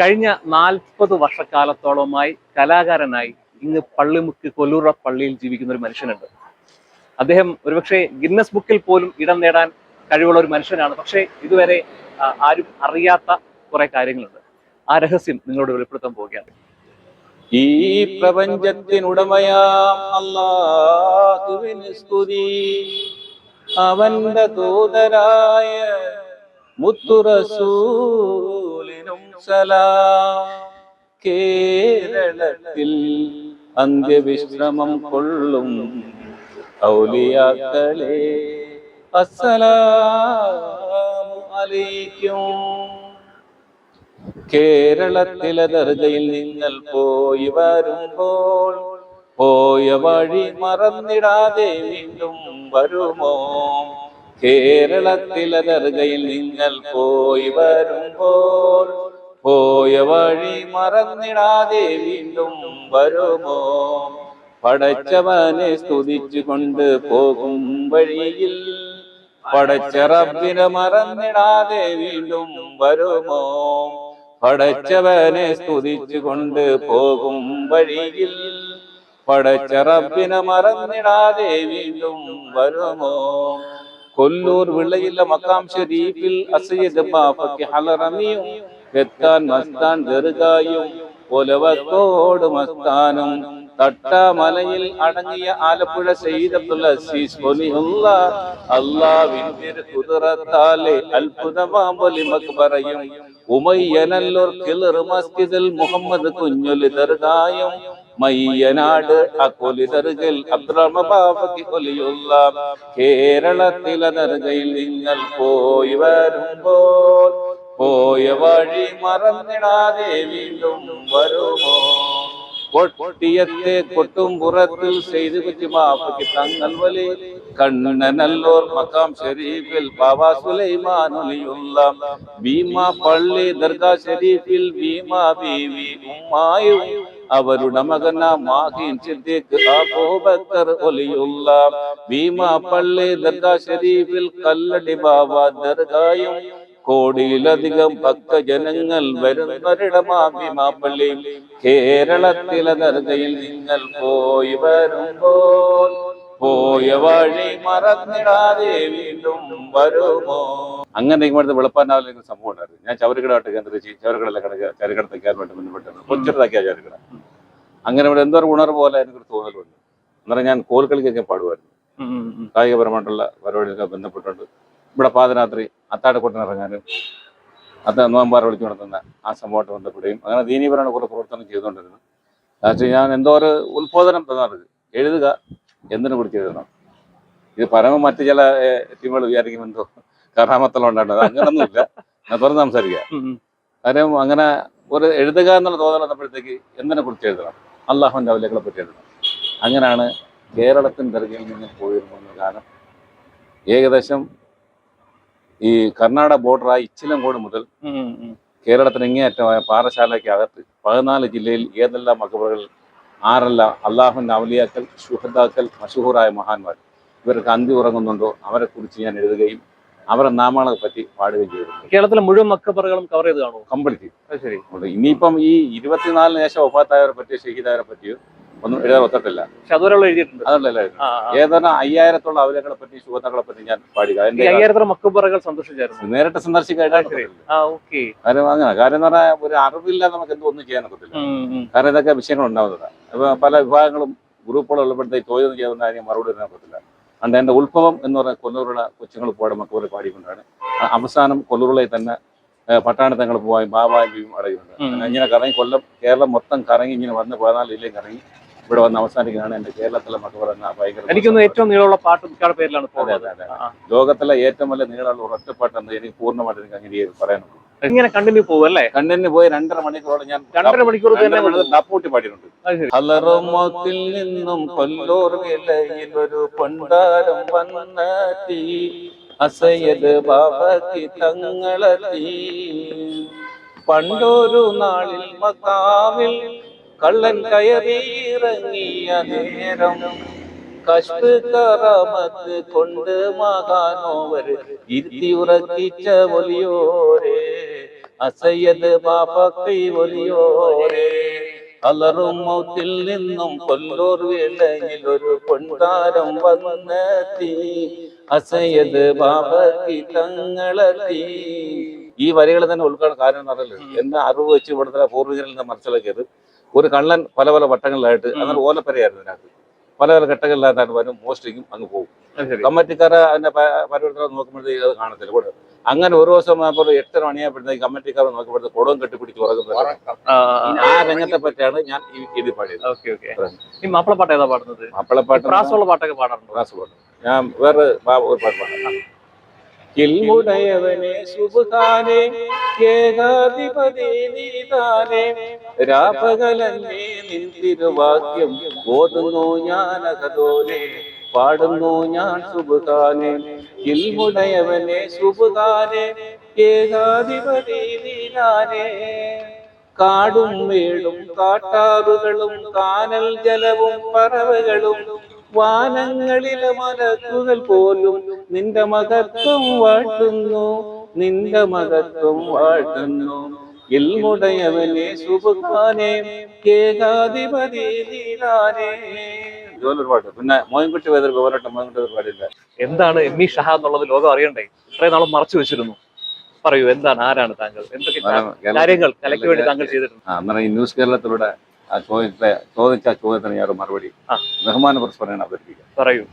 കഴിഞ്ഞ നാൽപ്പത് വർഷക്കാലത്തോളമായി കലാകാരനായി ഇന്ന് പള്ളിമുക്ക് കൊല്ലൂറ പള്ളിയിൽ ജീവിക്കുന്ന ഒരു മനുഷ്യനുണ്ട്. അദ്ദേഹം ഒരുപക്ഷെ ഗിന്നസ് ബുക്കിൽ പോലും ഇടം നേടാൻ കഴിവുള്ള ഒരു മനുഷ്യനാണ്. പക്ഷേ ഇതുവരെ ആരും അറിയാത്ത കുറെ കാര്യങ്ങളുണ്ട്. ആ രഹസ്യം നിങ്ങളോട് വെളിപ്പെടുത്താൻ പോവുകയാണ്. ഈ പ്രപഞ്ചത്തിനുടമയാം സ്തുതി. അവന്റെ ദൂതരായ സലാം കേരളത്തിൽ അന്ത്യവിശ്രമം കൊള്ളും ഔലിയാക്കളെ അസ്സലാമു അലൈക്കും. കേരളത്തിലെ ദർജയിൽ നിങ്ങൾ പോയി വരുമ്പോൾ പോയ വഴി മറന്നിടാതെ വീണ്ടും വരുമോ? കേരളത്തിലെ ദർഗയിൽ നിങ്ങൾ പോയി വരുമ്പോൾ പോയ വഴി മറന്നിടാതെ വീണ്ടും വരുമോ? പടച്ചവനെ സ്തുതിച്ചുകൊണ്ട് പോകും വഴിയിൽ. പടച്ച റബ്ബിനെ മറന്നിടാതെ വീണ്ടും വരുമോ? പടച്ചവനെ സ്തുതിച്ചുകൊണ്ട് പോകും വഴിയിൽ. പടച്ച റബ്ബിനെ മറന്നിടാതെ വീണ്ടും വരുമോ? കൊല്ലൂർ വിളയില്ല മക്കാം ഷരീഫിൽ അസയ്യദ് ഹലറമിയും എത്താൻ മസ്താൻ ദർഗായും ഒലവക്കോട് മസ്താനും തട്ടാമലയിൽ അടങ്ങിയ ആലപ്പുഴ ഒലിയുള്ള അള്ളാവിന്റെ കുതിരത്താലെ അത്ഭുതമാം ഒലിമക്ക് പറയും ഉമയ്യനല്ലൂർ മസ്ജിദിൽ മുഹമ്മദ് കുഞ്ഞൊലി ദർഗായും മയ്യനാട് അക്കൊലി ദർഗൽ അബ്ദുറഹ്മാബാബക്ക് ഒലിയുള്ള കേരളത്തിലെ ദർഗയിൽ നിങ്ങൾ പോയി വരുമ്പോൾ പോയ വഴി മറന്നിടാതെ വീണ്ടും വരുമോ? കൊട്ടിയത്തെ കൊട്ടും പുറത്തിൽ ചെയ്തു കുറ്റി മാപ്പയ്ക്ക് തങ്ങൾ വലി കണ്ണനല്ലൂർ മക്കാം ഷെരീഫിൽ ബാബ സുലൈമാനുലിയുള്ള ഭീമ പള്ളി ദർഗാ ഷെരീഫിൽ ഭീമ ബീവി ഉമ്മായും അവരുടെ മകന മാഹിൻ സിദ്ദീഖ് അബൂബക്കർ ഒലിയുള്ള ഭീമ പള്ളി ദർഗാ ഷരീഫിൽ കല്ലടി ബാബ ദർഗായും കോടിയിലധികം ഭക്തജനങ്ങൾ വരുന്നൊരിടമാഭിമാപ്പള്ളി കേരളത്തിലെ ദർഗയിൽ നിങ്ങൾ പോയി വരുമ്പോൾ പോയ വഴി മറന്നിടാതെ വീണ്ടും വരുമോ? അങ്ങനെ ഇവിടുത്തെ ഒരു സംഭവം ഉണ്ടായിരുന്നു. ഞാൻ ചവരുകടമായിട്ട് കേന്ദ്രീകരിച്ച് ചവരക്കടയിലെ കിടക്കുക ചവരക്കട വേണ്ടി ബന്ധപ്പെട്ടാണ് കൊച്ചെടുത്താക്കിയ ചവരക്കട അങ്ങനെ ഇവിടെ എന്തോ ഒരു ഉണർവ് പോലെ എനിക്കൊരു തോന്നലുണ്ട്. അന്നേരം ഞാൻ കോൽക്കളിക്കൊക്കെ പാടുമായിരുന്നു. കായികപരമായിട്ടുള്ള പരിപാടികളൊക്കെ ബന്ധപ്പെട്ടുണ്ട് ഇവിടെ പാതിരാത്രി അത്താഴക്കൂട്ടം ഇറങ്ങാനും അത്ത നോമ്പാറ വിളിച്ചു നടത്തുന്ന ആ സംഭവമായിട്ട് ബന്ധപ്പെടുകയും അങ്ങനെ ദീനീപരമായ കുറേ പ്രവർത്തനം ചെയ്തുകൊണ്ടിരുന്നു പക്ഷേ ഞാൻ എന്തോ ഒരു ഉത്ബോധനം തന്നത് എഴുതുക എന്തിനെ കുറിച്ച് എഴുതണം? ഇത് പരമ മറ്റു ചില ടീമുകൾ വിചാരിക്കും എന്തോ കറാമത്തളം ഉണ്ടായിരുന്നത് അങ്ങനൊന്നുമില്ല. ഞാൻ തുറന്ന് സംസാരിക്കുക ഉം. കാര്യം അങ്ങനെ ഒരു എഴുതുക എന്നുള്ള തോന്നൽ വന്നപ്പോഴത്തേക്ക് എന്തിനെ കുറിച്ച് എഴുതണം? അള്ളാഹുവിന്റെ അവലേക്കളെ പറ്റി എഴുതണം. അങ്ങനെയാണ് കേരളത്തിന്റെ ദർഗയിൽ നിന്ന് പോയിരുന്ന കാലം ഏകദേശം ഈ കർണാടക ബോർഡറായ ഇച്ചിലങ്കോട് മുതൽ. കേരളത്തിന് ഇങ്ങേയറ്റമായ പാറശാലയ്ക്ക് അകത്ത് പതിനാല് ജില്ലയിൽ ഏതെല്ലാം മക്കബറുകൾ ആരെല്ലാം അള്ളാഹുവിന്റെ അവലിയാക്കൽ ഷുഹദാക്കൽ മഷുഹൂറായ മഹാന്മാർ. ഇവർക്ക് അന്തി ഉറങ്ങുന്നുണ്ടോ? അവരെ കുറിച്ച് ഞാൻ എഴുതുകയും അവരുടെ നാമങ്ങളെ പറ്റി പാടുകയും ചെയ്തു കേരളത്തിലെ മുഴുവൻ മക്കപ്പറകളും കവർ ചെയ്ത് കാണുമോ കംപ്ലീറ്റ് ശരി. ഇനിയിപ്പം ഈ ഇരുപത്തിനാലിന് ശേഷം ഒഫാത്തായവരെ പറ്റിയോ ഷഹീദായവരെ പറ്റിയോ ഒന്നും എഴുതാൻ ഒത്തിട്ടില്ല പക്ഷെ അതുവരെയുള്ള എഴുതിയിട്ടുണ്ട്. ആ. ഏതാനും അയ്യായിരത്തോളം അവലകളെ പറ്റി ശുഭങ്ങളെ പറ്റി ഞാൻ പാടുക അയ്യായിരത്തോളം മക്കബറുകൾ സന്തോഷിച്ചായിരുന്നു നേരിട്ട് സന്ദർശിക്കാൻ കാര്യം അങ്ങനെ. കാര്യം എന്ന് പറഞ്ഞാൽ ഒരു അറിവില്ലാതെ നമുക്ക് എന്തോ ഒന്നും ചെയ്യാൻ ഒക്കത്തില്ല. കാരണം ഇതൊക്കെ വിഷയങ്ങൾ ഉണ്ടാവുന്നതാണ് അപ്പൊ പല വിഭാഗങ്ങളും ഗ്രൂപ്പുകളും ഉള്ളപ്പോഴത്തേക്ക് ചോദ്യം ചെയ്യുന്ന കാര്യം മറുപടി തരാൻ പറ്റില്ല അതുകൊണ്ട് എന്റെ ഉത്ഭവം എന്ന് പറഞ്ഞ കൊല്ലൂരുള്ള കൊച്ചുങ്ങൾ പോയ മക്കളെ പാടിക്കൊണ്ടാണ്. അവസാനം കൊല്ലൂരിലെ തന്നെ പട്ടാണത്തങ്ങൾ പോവാൻ ബാബായും അടയുന്നുണ്ട് അങ്ങനെ ഇങ്ങനെ കറങ്ങി കൊല്ലം കേരളം മൊത്തം കറങ്ങി ഇങ്ങനെ വന്ന് പതിനാല് ജില്ലയും കറങ്ങി. ഇവിടെ വന്ന് അവസാനിക്കുന്നതാണ് എന്റെ കേരളത്തിലെ മക്കൾ എന്ന ഭയങ്കര എനിക്കൊന്ന് ഏറ്റവും നീളമുള്ള പാട്ട് മിക്കയുടെ പേരിലാണ് അതെ അതെ അതെ. ലോകത്തിലെ ഏറ്റവും വലിയ നീളമുള്ള ഒറ്റപ്പാട്ടെന്ന് എനിക്ക് പൂർണമായിട്ട് എനിക്ക് അങ്ങനെ പറയാനുള്ളൂ. ഇങ്ങനെ കണ്ടിന്യൂ പോകും അല്ലേ? കണ്ണിന് പോയി രണ്ടര മണിക്കൂറോളം ഞാൻ രണ്ടര മണിക്കൂർ തന്നെ ഡപ്പൂട്ടി പാടിയിട്ടുണ്ട്. അലറുമത്തിൽ നിന്നും കൊല്ലൂർ വിലയിൽ ഒരു പണ്ടാരം വന്നെത്തി തങ്ങളെത്തി. പണ്ടൊരു നാളിൽ മക്കാവിൽ കള്ളൻ കയറിയിറങ്ങിയ നേരം കഷ്ട് കൊണ്ട് മകാനോവർ ഇരുത്തി ഉറക്കിച്ച ഒലിയോരെ അസയ്യത് ബാപ്പക്കൈ ഒലിയോരേ. അലറും മൗത്തിൽ നിന്നും കൊല്ലൂർ വേളയിൽ ഒരു പൊൻതാരം വന്നെത്തി. അസയ്യത് ബാബക്കി തങ്ങളെത്തി. ഈ വരികൾ തന്നെ ഉൾക്കാണ് കാരണം എന്ന് പറഞ്ഞാൽ അറിവ് വെച്ച് ഇവിടുത്തെ പൂർവികരിൽ നിന്ന് മനസ്സിലാക്കിയത്? ഒരു കള്ളൻ പല പല വട്ടങ്ങളിലായിട്ട് അങ്ങനെ ഓലപ്പരയായിരുന്നു അതിനകത്ത്. പല പല ഘട്ടങ്ങളിലായിട്ടാണ് വരും മോഷ്ടിക്കും അങ്ങ് പോകും. കമ്മിറ്റിക്കാരെ അതിന്റെ പരിവർത്തനം നോക്കുമ്പോഴത്തേക്ക് അത് കാണത്തില്ല. കൂടെ അങ്ങനെ ഒരു ദിവസം അപ്പോൾ എട്ടര മണിയായപ്പോഴത്തേക്ക് കമ്മിറ്റിക്കാർ നോക്കുമ്പോഴത്തേക്ക് കുടവും കെട്ടിപ്പിടിച്ച് ഉറങ്ങുന്നത് ആ രംഗത്തെ പറ്റിയാണ് ഞാൻ ഈ ഇത് പാടിയത്. മാപ്പിളപ്പാട്ട് ഏതാ പാടുന്നത്? മാപ്പിളപ്പാട്ട് പാട്ടൊക്കെ പാടാറുണ്ട്? പാട്ട്. ഞാൻ വേറെ ഒരു പാട്ട് പാടാം. കിൽമുടയവനെ സുബാനെ ഏകാധിപതി നീതാനെ രാപകലല്ലേ നിൻ തിരുവാക്യം ഓതുന്നു ഞാൻ അകതോനെ പാടുന്നു ഞാൻ സുബാനെ കിൽമുടയവനെ സുബാനെ ഏകാധിപതി നീതാനെ. കാടും വേടും കാട്ടാറുകളും കാനൽ ജലവും പറവകളും വാനങ്ങളിലെ മലക്കുകൾ പോലും നിന്റെ മകത്വം വാഴ്ത്തുന്നു. നിന്റെ മകത്വം വാഴ്ത്തുന്നു. ഇൽമുടയവനെ സുബാനെ കേകാധിപതി പിന്നെ മോയിൻകുട്ടി വേദർ ഗോവരട്ടം മോയൻകുട്ടി വേദർ പാടില്ല. എന്താണ് എം ഇ ഷഹ എന്നുള്ളത് ലോകം അറിയണ്ടേ? ഇത്രയും നാളും മറച്ചു വെച്ചിരുന്നു. പറയൂ എന്താണ് ആരാണ് താങ്കൾ? എന്തൊക്കെ കാര്യങ്ങൾ കലയ്ക്ക് വേണ്ടി താങ്കൾ ചെയ്തിട്ടുണ്ട്? ന്യൂസ് കേരളത്തിലൂടെ ആ ചോദ്യത്തെ ചോദിച്ച ചോദ്യത്തിന് ഞാൻ മറുപടി. ബഹുമാന പുരസ്പരമാണ് അവതരിപ്പിക്കുക പറയൂ.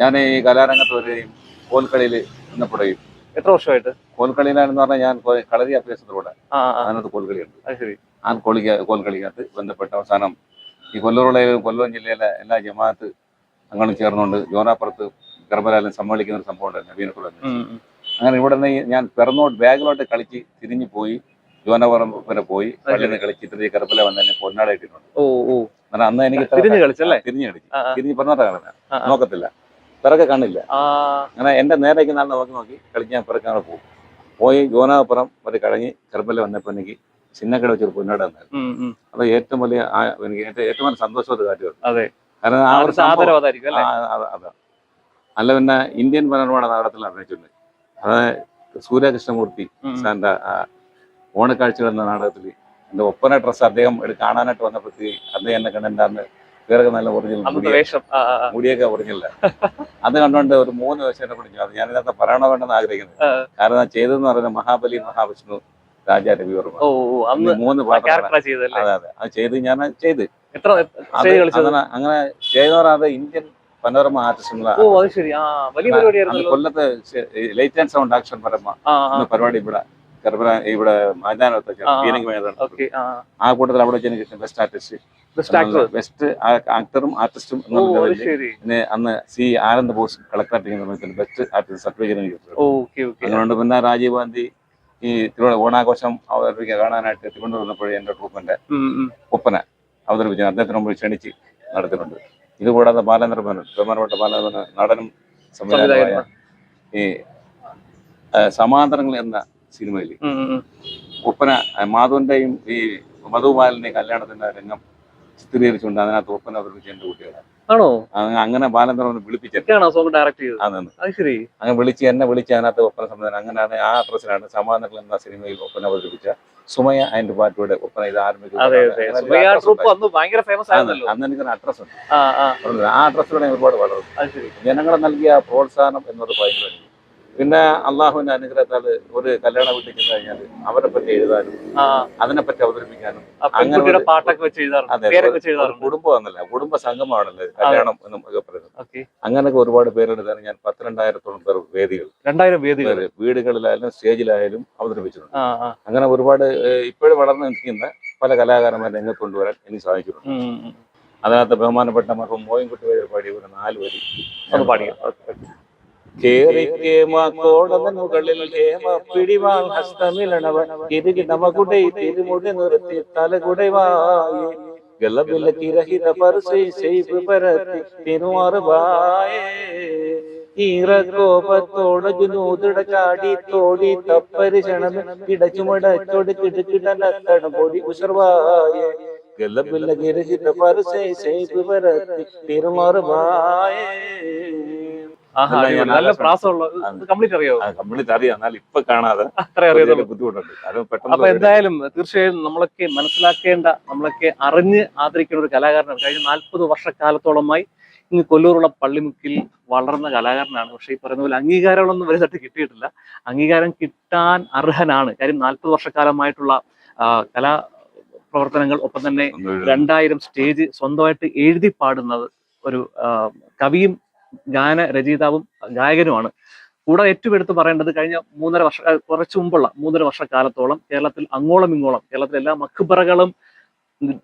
ഞാൻ ഈ കലാരംഗത്ത് വരികയും കോൽക്കളിയിൽ നിന്നപ്പെടുകയും എത്ര വർഷമായിട്ട്? കോൽക്കളിയിലാണെന്ന് പറഞ്ഞാൽ ഞാൻ കളരി അഭ്യാസത്തിലൂടെ. അതിനകത്ത് കോൽക്കളിയുണ്ട്. ആ കോളിക്ക കോൽക്കളിക്കകത്ത് ബന്ധപ്പെട്ട അവസാനം ഈ കൊല്ലൂറുള്ള കൊല്ലം ജില്ലയിലെ എല്ലാ ജമാഅത്ത് അംഗങ്ങളും ചേർന്നുകൊണ്ട് ജോനാപ്പുറത്ത് ഗർഭലാലം സമ്മേളിക്കുന്ന ഒരു സംഭവം ഉണ്ടായിരുന്നു ഉം. അങ്ങനെ ഇവിടെ നിന്ന് ഞാൻ പിറന്നോട്ട് ബാഗിലോട്ട് കളിച്ച് തിരിഞ്ഞു പോയി വരെ പോയി പള്ളിയിൽ നിന്ന് കളിച്ച് തിരിഞ്ഞ് കറുപ്പല വന്ന് പൊന്നാട ഇട്ടിട്ടുണ്ട്. ഓ ഓ. കാരണം അന്ന് എനിക്ക് തിരിഞ്ഞു കളിച്ചല്ലേ? തിരിഞ്ഞു കളിച്ചു. തിരിഞ്ഞ് പിറന്നോട്ടാ കളഞ്ഞ. നോക്കത്തില്ല. പിറക്കെ കണ്ണില്ല അങ്ങനെ എന്റെ നേരേക്ക് നാളെ നോക്കി നോക്കി കളിക്കാൻ അവിടെ പോകും. പോയി ജോനാപുരം വരെ കഴിഞ്ഞ് കറുപ്പില വന്നപ്പോൾ എനിക്ക് ചിന്നക്കട വെച്ചൊരു പൊന്നാട ഉം. അത് ഏറ്റവും വലിയ എനിക്ക് ഏറ്റവും വലിയ സന്തോഷമായിട്ട് കാര്യമാണ് അതെ. കാരണം ആ ഒരു അല്ലേ? അത- പിന്നെ ഇന്ത്യൻ മനോരമ നാടകത്തിൽ അഭിനയിച്ചിട്ടുണ്ട്. അത് സൂര്യകൃഷ്ണമൂർത്തി. സാറിന്റെ ഓണക്കാഴ്ചകൾ എന്ന നാടകത്തിൽ എന്റെ ഒപ്പന ഡ്രസ്സ് അദ്ദേഹം കാണാനായിട്ട് വന്നപ്പോഴത്തേക്ക് അദ്ദേഹം എന്നെ കണ്ടെന്താന്ന് വേറെ നല്ല ഒറിജിനൽ. മുടിയൊക്കെ ഒറിജിനല്ല അത് കണ്ടുകൊണ്ട് ഒരു മൂന്ന് ദിവസം എന്നെ പിടിച്ചു. അത് ഞാൻ ഇതിനകത്ത് പറയണോ വേണ്ടെന്ന് ആഗ്രഹിക്കുന്നത് കാരണം ചെയ്തതെന്ന് പറയുന്നത് മഹാബലി മഹാവിഷ്ണു രാജാ രവിവർമ്മ മൂന്ന് പാത്രങ്ങളാണ് അതെ അതെ. അത് ചെയ്ത് ഞാൻ ചെയ്ത്. അങ്ങനെ അങ്ങനെ ചെയ്തവർ ഇന്ത്യൻ പനോരമ ആർട്ടിസ്റ്റുള്ള ഓ അത് ശരി. ആ വലിയ അന്ന് പരിപാടിയായിരുന്നല്ലോ കൊല്ലത്ത് ലൈറ്റ് ആൻഡ് സൗണ്ട് ആക്ഷൻ പരമ പരിപാടി ഇവിടെ കർബല ഇവിടെ മൈതാനത്തൊക്കെ ആ, മൈതാനം കൂട്ടത്തിൽ അവിടെ വെച്ച് എനിക്ക് ബെസ്റ്റ് ആർട്ടിസ്റ്റ് ബെസ്റ്റ് ആക്ടറും ആർട്ടിസ്റ്റും പിന്നെ അന്ന് സി ആനന്ദ് ബോസ് കളക്ടറായിട്ട് ബെസ്റ്റ് ആർട്ടിസ്റ്റ് സർട്ടിഫിക്കറ്റ് എനിക്ക് അതുകൊണ്ട് പിന്നെ രാജീവ് ഗാന്ധി ഈ തിരുവനന്തപുരം ഓണാഘോഷം അവതരിപ്പിക്കാൻ കാണാനായിട്ട് തിരുവനന്തപുരം വന്നപ്പോഴേ എന്റെ ട്രൂപ്പിന്റെ ഒപ്പന അവതരിപ്പിച്ചു. അദ്ദേഹത്തിന് മുമ്പ് ക്ഷണിച്ച് നടത്തുന്നുണ്ട് ഇതുകൂടാതെ ബാലേന്ദ്ര മേനോൻ ബഹുമാനപ്പെട്ട ബാലേന്ദ്ര നടനും ഈ സമാന്തരങ്ങൾ എന്ന സിനിമയിൽ ഒപ്പന മാധവന്റെയും ഈ മധുബാലിന്റെ കല്യാണത്തിന്റെ രംഗം ചിത്രീകരിച്ചുകൊണ്ട് അതിനകത്ത് ഒപ്പന അവതരിപ്പിച്ച എന്റെ കുട്ടികളാണ്. ആണോ? അങ്ങനെ ഒക്കെയാണോ സോങ് ഡയറക്ട് ചെയ്തത്? അങ്ങനെ വിളിച്ച് എന്നെ വിളിച്ച് അതിനകത്ത് ഒപ്പന സംവിധാനം. അങ്ങനെയാണ് ആ അഡ്രസ്സിലാണ് സമാധാനങ്ങൾ എന്ന സിനിമയിൽ ഒപ്പന അവതരിപ്പിച്ച സുമയ ആൻഡ് പാറ്റയുടെ ഒപ്പന ഇത് ആരംഭിക്കുന്നത്. അന്ന് എനിക്കൊരു അഡ്രസ് ഉണ്ട്. ആ അഡ്രസ്സിലൂടെ ഒരുപാട് വളർന്നു. ജനങ്ങളെ നൽകിയ പ്രോത്സാഹനം എന്നത് ഭയങ്കര. പിന്നെ അള്ളാഹുവിന്റെ അനുഗ്രഹത്താൽ ഒരു കല്യാണ വീട്ടിൽ ചെന്ന് കഴിഞ്ഞാൽ അവരെ പറ്റി എഴുതാനും അതിനെ അതിനെപ്പറ്റി അവതരിപ്പിക്കാനും ആ പാട്ടൊക്കെ വെച്ച് എഴുതാറുണ്ട് കുടുംബം സംഘമാണല്ലോ കല്യാണം എന്നും ഒക്കെ പറയുന്നത്. അങ്ങനെയൊക്കെ ഒരുപാട് പേരെടുത്താണ് ഞാൻ പത്തിരണ്ടായിരത്തോളം പേർ വേദികൾ രണ്ടായിരം വേദികൾ വീടുകളിലായാലും സ്റ്റേജിലായാലും അവതരിപ്പിച്ചിട്ടുണ്ട്. അങ്ങനെ ഒരുപാട് ഇപ്പോഴും വളർന്നു നിൽക്കുന്ന പല കലാകാരന്മാരെ രംഗത്ത് കൊണ്ടുവരാൻ എനിക്ക് സാധിച്ചിട്ടുണ്ട്. അതിനകത്ത് ബഹുമാനപ്പെട്ട മർഹം മോയിൻകുട്ടി വഴി പാടിയ ഒരു നാല് വരി ഒന്ന് പാടിയോ കേറിക്കേമുകളിൽ ഹേമ പിടിവാൾ ഹസ്തമിലണവ. കിരുകിടമകുടൈ തിരുമുടി നിർത്തി തലകുടവായി ഗലബിലക്കിരഹിത പരസൈ ചെയ്ത് പരത്തി തിരുമാറുവായേ ഈറക്കോപത്തോടെ ജുനൂതിട ചാടി തോടി തപ്പരിശണം ഇടച്ചുമടച്ചോട് കിടുകിടലത്തടം പൊടി ഉസർവായേ ഗലബിലകിരഹിത പരസൈ ചെയ്ത് പരത്തി തിരുമാറുവായേ നല്ല കംപ്ലീറ്റ് അറിയോ കംപ്ലീറ്റ് അറിയാം. എന്നാൽ ഇപ്പൊ കാണാതെ അത്ര അറിയാം വലിയ ബുദ്ധിമുട്ടുണ്ട്. അത് അപ്പൊ എന്തായാലും തീർച്ചയായും നമ്മളൊക്കെ മനസ്സിലാക്കേണ്ട നമ്മളൊക്കെ അറിഞ്ഞ് ആദരിക്കുന്ന ഒരു കലാകാരനാണ്. കഴിഞ്ഞ നാൽപ്പത് വർഷക്കാലത്തോളമായി ഇങ്ങ് കൊല്ലൂറുള്ള പള്ളിമുക്കിൽ വളർന്ന കലാകാരനാണ്. പക്ഷെ ഈ പറയുന്ന പോലെ അംഗീകാരങ്ങളൊന്നും വലുതായിട്ട് കിട്ടിയിട്ടില്ല. അംഗീകാരം കിട്ടാൻ അർഹനാണ്. കാര്യം നാൽപ്പത് വർഷക്കാലമായിട്ടുള്ള കലാ പ്രവർത്തനങ്ങൾ ഒപ്പം തന്നെ. രണ്ടായിരം സ്റ്റേജ് സ്വന്തമായിട്ട് എഴുതി പാടുന്നത് ഒരു കവിയും ഗാന രചയിതാവും ഗായകനുമാണ്. കൂടാതെ ഏറ്റവും എടുത്ത് പറയേണ്ടത് കഴിഞ്ഞ മൂന്നര വർഷ കുറച്ച് മുമ്പുള്ള മൂന്നര വർഷക്കാലത്തോളം കേരളത്തിൽ അങ്ങോളം ഇങ്ങോളം കേരളത്തിലെ എല്ലാ മക്ബറകളും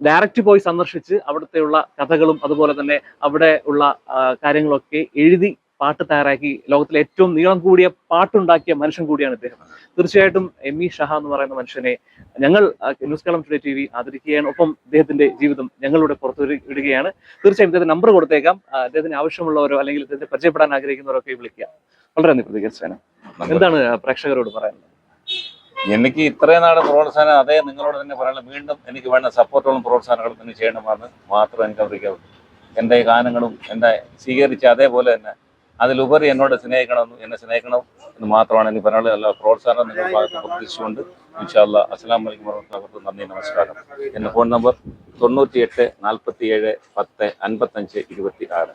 ഡയറക്റ്റ് പോയി സന്ദർശിച്ച് അവിടുത്തെയുള്ള കഥകളും അതുപോലെ തന്നെ അവിടെ ഉള്ള കാര്യങ്ങളൊക്കെ എഴുതി പാട്ട് തയ്യാറാക്കി ലോകത്തിലെ ഏറ്റവും നീളം കൂടിയ പാട്ടുണ്ടാക്കിയ മനുഷ്യൻ കൂടിയാണ് ഇദ്ദേഹം. തീർച്ചയായിട്ടും എം ഇ ഷഹ എന്ന് പറയുന്ന മനുഷ്യനെ ഞങ്ങൾ ന്യൂസ് കളം ടുഡേ ടി വി ആദരിക്കുകയാണ്. ഒപ്പം ഇദ്ദേഹത്തിന്റെ ജീവിതം ഞങ്ങളിവിടെ പുറത്തു വിടുകയാണ് തീർച്ചയായും ഇദ്ദേഹത്തിന് നമ്പർ കൊടുത്തേക്കാം. അദ്ദേഹത്തിന് ആവശ്യമുള്ളവരോ അല്ലെങ്കിൽ ഇദ്ദേഹത്തെ പരിചയപ്പെടാൻ ആഗ്രഹിക്കുന്നവരോ ഒക്കെ വിളിക്കുക വളരെ നന്ദി പ്രതികരിച്ചേനെ എന്താണ് പ്രേക്ഷകരോട് പറയുന്നത് എനിക്ക് ഇത്രയും നാട് പ്രോത്സാഹനം അതേ നിങ്ങളോട് തന്നെ പറയാനുള്ള വീണ്ടും എനിക്ക് വേണ്ട സപ്പോർട്ടുകളും പ്രോത്സാഹനങ്ങളും നിങ്ങൾ ചെയ്യണമെന്ന് മാത്രം എനിക്ക് അവർക്ക് എന്റെ ഗാനങ്ങളും എന്റെ സ്വീകരിച്ച അതേപോലെ തന്നെ അതിലുപരി എന്നോട് സ്നേഹിക്കണം എന്നെ സ്നേഹിക്കണം എന്ന് മാത്രമാണ് എനിക്ക് പറയാനുള്ളത്. എല്ലാ പ്രോത്സാഹനം നിങ്ങൾ ഭാഗത്ത് പ്രതീക്ഷിച്ചുകൊണ്ട് ഇൻഷാല്ല അസ്സാം വലൈക്കും വർഹമത്തുള്ളാഹി നന്ദി നമസ്കാരം. എന്റെ ഫോൺ നമ്പർ തൊണ്ണൂറ്റി എട്ട് നാൽപ്പത്തി ഏഴ് പത്ത് അൻപത്തഞ്ച് ഇരുപത്തി ആറ്